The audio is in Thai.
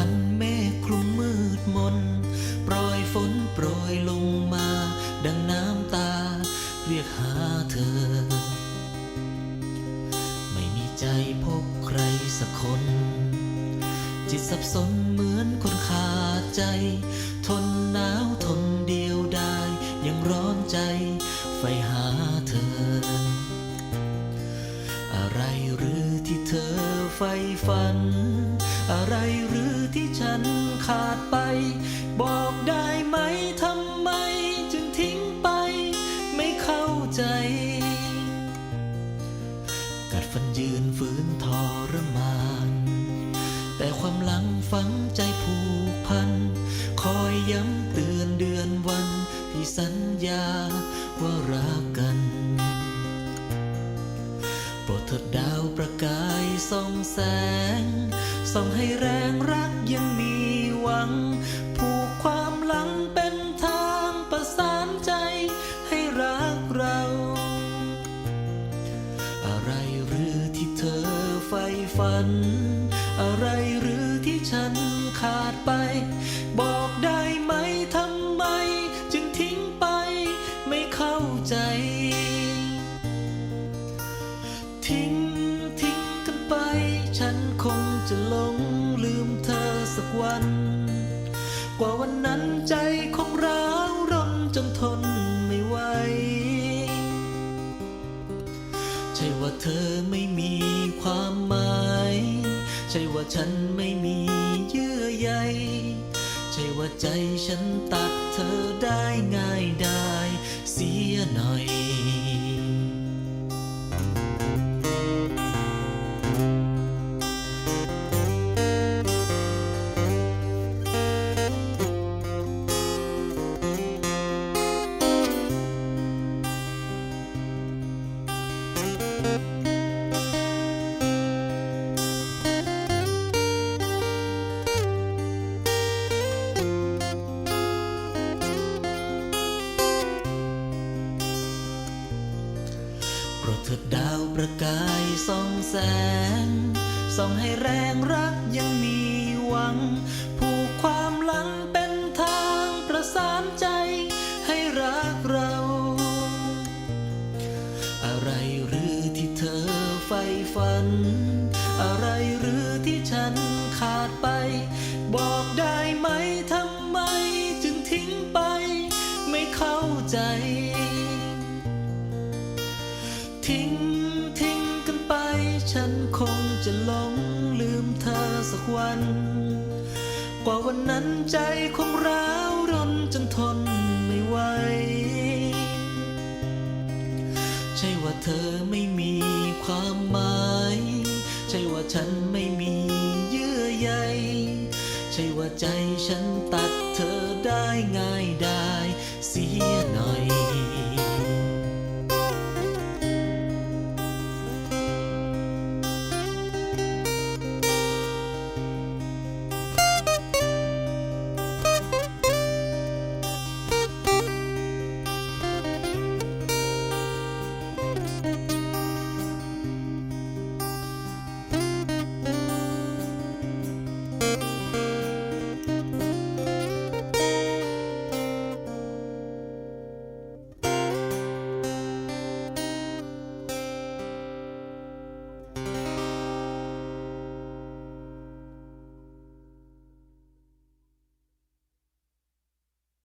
ฝันเมฆคลุมมืดมนโปรยฝนโปรยลงมา ดังน้ำตา เรียกหาเธอ ไม่มีใจพบใครสักคน จิตสับสนเหมือนคนขาดใจ ทนหนาวทนเดียวได้ยังร้อนใจไฟหาเธอ อะไรหรือที่เธอใฝ่ฝัน อะไรหรือ ที่ฉันขาดไป บอกได้ไหมทำไม จึงทิ้งไป ไม่เข้าใจ กัดฟันยืนฝืนทรมาน แต่ความหลังฝังใจผูกพัน คอยย้ำเตือนเดือนวันที่สัญญาว่ารักกัน โปรดเถิดดาวประกายส่องแสง ส่องให้แรงรักยังมีหวัง ผูกความหลังเป็นทางประสานใจให้รักเรา อะไรหรือที่เธอใฝ่ฝัน ฉันคงจะหลงลืมเธอสักวัน กว่าวันนั้นใจคงร้าวรนจนทนไม่ไหว ใช่ว่าเธอไม่มีความหมาย ใช่ว่าฉันไม่มีเยื่อใย ใช่ว่าใจฉันตัดเธอได้ง่ายได้เสียหน่อย เถิดดาวประกายส่องแสง ส่องให้แรงรักยังมีหวัง ผูกความหลังเป็นทางประสานใจ ฝัน อะไรหรือที่ฉันขาดไป บอกได้ไหมทำไมจึงทิ้งไป ไม่เข้าใจ ทิ้งทิ้งกันไป ฉันคงจะหลงลืมเธอสักวัน กว่าวันนั้นใจคงร้าวรนจนทนไม่ไหว ใช่ว่าเธอไม่มีความหมาย ใช่ว่าฉันไม่มีเยื่อใย ใช่ว่าใจฉันตัดเธอได้ง่ายได้เสียหน่อย